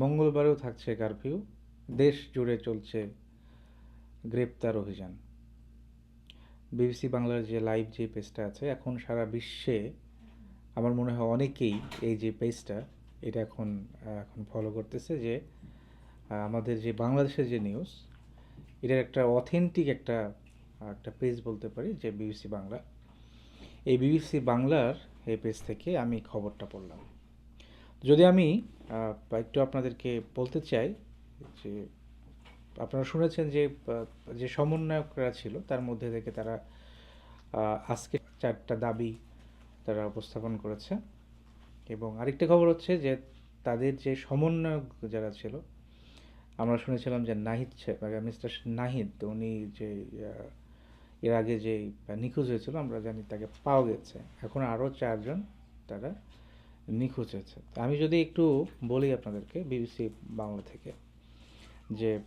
মঙ্গলবারেও থাকছে কারফিউ। দেশ জুড়ে চলছে গ্রেপ্তার অভিযান। বিবিসি বাংলার যে লাইভ যে পেজটা আছে, এখন সারা বিশ্বে আমার মনে হয় অনেকেই এই যে পেজটা, এটা এখন এখন ফলো করতেছে যে আমাদের যে বাংলাদেশের যে নিউজ এটার একটা অথেন্টিক একটা একটা পেজ বলতে পারি যে বিবিসি বাংলা। এই বিবিসি বাংলার এই পেজ থেকে আমি খবরটা পড়লাম। যদি আমি একটু আপনাদেরকে বলতে চাই যে, আপনারা শুনেছেন যে যে সমন্বয়করা ছিল, তার মধ্যে থেকে তারা আজকে চারটা দাবি তারা উপস্থাপন করেছে। এবং আরেকটা খবর হচ্ছে যে, তাদের যে সমন্বয়ক যারা ছিল, আমরা শুনেছিলাম যে নাহিদ মিস্টার নাহিদ, উনি যে এর আগে যে, নিখোঁজ হয়েছিল, আমরা জানি তাকে পাওয়া গেছে। এখন আরও চারজন তারা নিখোঁজ হয়েছে। আমি যদি একটু বলি আপনাদেরকে, বিবিসি বাংলা থেকে, যে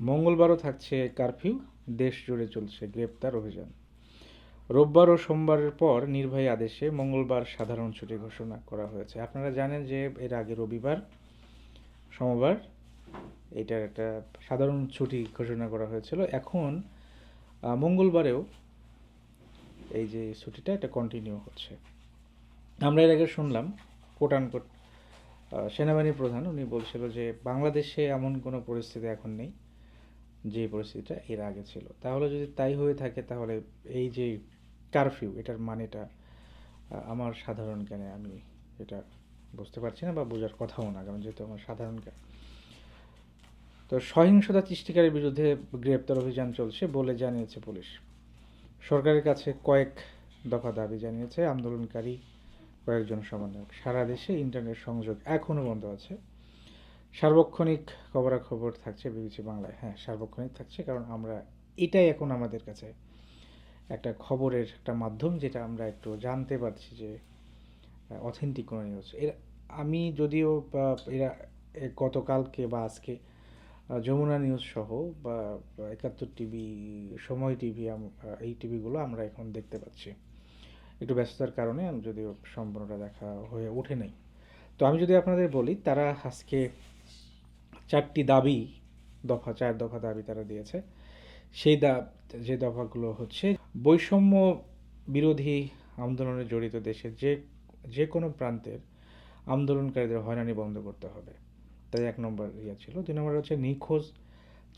মঙ্গলবারও থাকছে কারফিউ, দেশ জুড়ে চলছে গ্রেপ্তার অভিযান। রোববার ও সোমবারের পর নির্বাহী আদেশে মঙ্গলবার সাধারণ ছুটি ঘোষণা করা হয়েছে। আপনারা জানেন যে এর আগে রবিবার, সোমবার এটার একটা সাধারণ ছুটি ঘোষণা করা হয়েছিল। এখন মঙ্গলবারেও এই যে ছুটিটা, এটা কন্টিনিউ হচ্ছে। আমরা এর আগে শুনলাম কোট আনকোট সেনাবাহিনী প্রধান, উনি বলছিল যে বাংলাদেশে এমন কোনো পরিস্থিতি এখন নেই, যে পরিস্থিতিটা এর আগে ছিল। তাহলে যদি তাই হয়ে থাকে, তাহলে এই যে কারফিউ এটার মানেটা আমার সাধারণ জ্ঞানে আমি এটা বুঝতে পারছি না বা বোঝার কথাও না, কারণ যেহেতু আমার সাধারণ জ্ঞান। তো সহিংসতা সৃষ্টিকারীর বিরুদ্ধে গ্রেপ্তার অভিযান চলছে বলে জানিয়েছে পুলিশ। সরকারের কাছে কয়েক দফা দাবি জানিয়েছে, আন্দোলনকারী কয়েকজন সমন্বয়ক। সারা দেশে ইন্টারনেট সংযোগ এখনও বন্ধ আছে। সার্বক্ষণিক খবরাখবর থাকছে বিবিসি বাংলায়। হ্যাঁ সার্বক্ষণিক থাকছে কারণ আমরা এটাই এখন আমাদের কাছে একটা খবরের একটা মাধ্যম যেটা আমরা একটু জানতে পারছি যে অথেন্টিক কোনো নিউজ এর, আমি যদিও এরা গতকালকে বা আজকে যমুনা নিউজ সহ বা একাত্তর টিভি সময় টিভি এই টিভিগুলো আমরা এখন দেখতে পাচ্ছি। একটু ব্যস্ততার কারণে আমি যদিও সম্পূর্ণটা দেখা হয়ে ওঠে নাই। তো আমি যদি আপনাদের বলি, তারা আজকে চারটি দাবি, দফা, চার দফা দাবি তারা দিয়েছে। সেই দা, যে দফাগুলো হচ্ছে, বৈষম্য বিরোধী আন্দোলনে জড়িত দেশের যে যে কোনো প্রান্তের আন্দোলনকারীদের হয়রানি বন্ধ করতে হবে। তাই এক নম্বর ইয়ে ছিল। দুই নম্বর হচ্ছে নিখোঁজ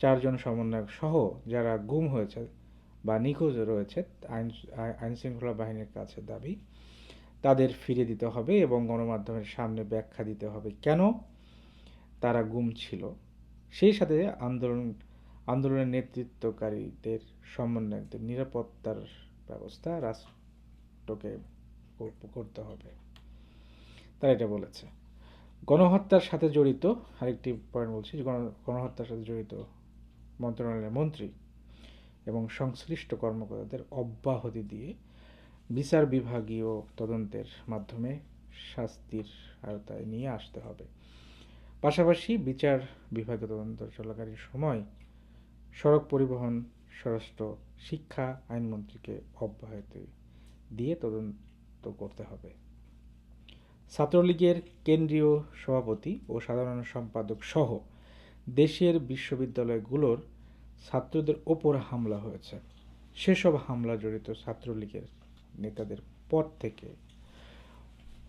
চারজন সমন্বয়ক সহ যারা গুম হয়েছে বা নিখোঁজ রয়েছে আইন আইন শৃঙ্খলা বাহিনীর কাছে দাবি। তাদের ফিরে দিতে হবে এবং গণমাধ্যমের সামনে ব্যাখ্যা দিতে হবে কেন তারা গুম ছিল। সেই সাথে আন্দোলন, আন্দোলনের নেতৃত্বকারীদের সমন্বয়কদের নিরাপত্তার ব্যবস্থা রাষ্ট্রকে করতে হবে। তারা এটা বলেছে। গণহত্যার সাথে জড়িত, আরেকটি পয়েন্ট বলছি, গণ- গণহত্যার সাথে জড়িত মন্ত্রণালয়ের মন্ত্রী এবং সংশ্লিষ্ট কর্মকর্তাদের অব্যাহতি দিয়ে বিচার বিভাগীয় তদন্তের মাধ্যমে শাস্তির আওতায় নিয়ে আসতে হবে। পাশাপাশি বিচার বিভাগীয় তদন্ত চলাকালীন সময় সড়ক পরিবহন, স্বরাষ্ট্র, শিক্ষা আইনমন্ত্রীকে অব্যাহতি দিয়ে তদন্ত করতে হবে। ছাত্রলীগের কেন্দ্রীয় সভাপতি ও সাধারণ সম্পাদক সহ দেশের বিশ্ববিদ্যালয়গুলোর ছাত্রদের ওপর হামলা হয়েছে। সেসব হামলা জড়িত ছাত্রলীগের নেতাদের পদ থেকে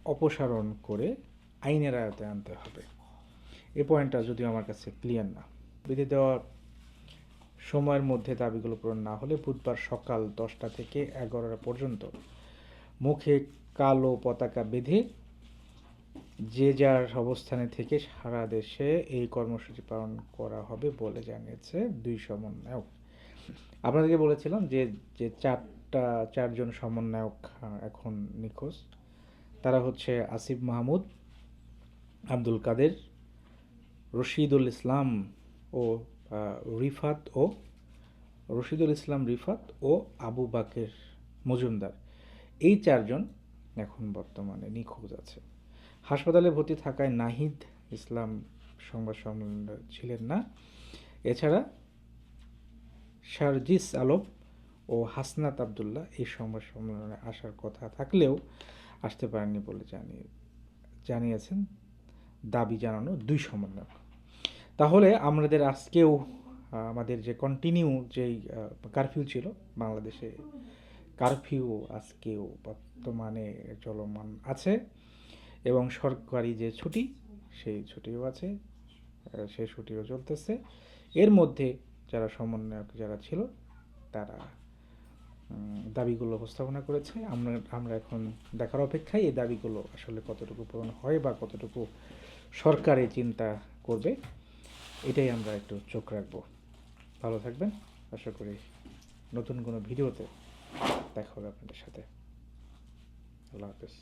অপসারণ করে আইনের আয়তায় আনতে হবে। এই পয়েন্টটা যদিও আমার কাছে ক্লিয়ার না। বিধি দেওয়ার সময়ের মধ্যে দাবিগুলো পূরণ না হলে বুধবার সকাল দশটা থেকে এগারোটা পর্যন্ত মুখে কালো পতাকা বেঁধে যে যার অবস্থানে থেকে সারা দেশে এই কর্মসূচি পালন করা হবে বলে জানিয়েছে দুই সমন্বয়ক। আপনাদেরকে বলেছিলাম যে যে চারটা, চারজন সমন্বয়ক এখন নিখোঁজ। তারা হচ্ছে আসিফ মাহমুদ, আব্দুল কাদের, রশিদুল ইসলাম ও রিফাত ও, রশিদুল ইসলাম, রিফাত ও আবু বাকের মজুমদার। এই চারজন এখন বর্তমানে নিখোঁজ আছে। হাসপাতালে ভর্তি থাকায় নাহিদ ইসলাম সংবাদ সম্মেলনে ছিলেন না। এছাড়া শারজিস আলম ও হাসনাত আবদুল্লাহ এই সংবাদ সম্মেলনে আসার কথা থাকলেও আসতে পারেননি বলে জানিয়ে জানিয়েছেন। দাবি জানানো দুই সমন্বয়ক। তাহলে আমাদের আজকেও, আমাদের যে কন্টিনিউ যেই কারফিউ ছিল বাংলাদেশে কারফিউ আজকেও বর্তমানে চলমান আছে। এবং সরকারি যে ছুটি, সেই ছুটিও আছে সেই ছুটিও চলতেছে। এর মধ্যে যারা সমন্বয়ক যারা ছিল, তারা দাবিগুলো উপস্থাপনা করেছে। আমরা আমরা এখন দেখার অপেক্ষায় এই দাবিগুলো আসলে কতটুকু পূরণ হয় বা কতটুকু সরকারে চিন্তা করবে, এটাই আমরা একটু চোখ রাখব। ভালো থাকবেন। আশা করি নতুন কোনো ভিডিওতে দেখা হবে আপনাদের সাথে। আল্লাহ হাফেজ।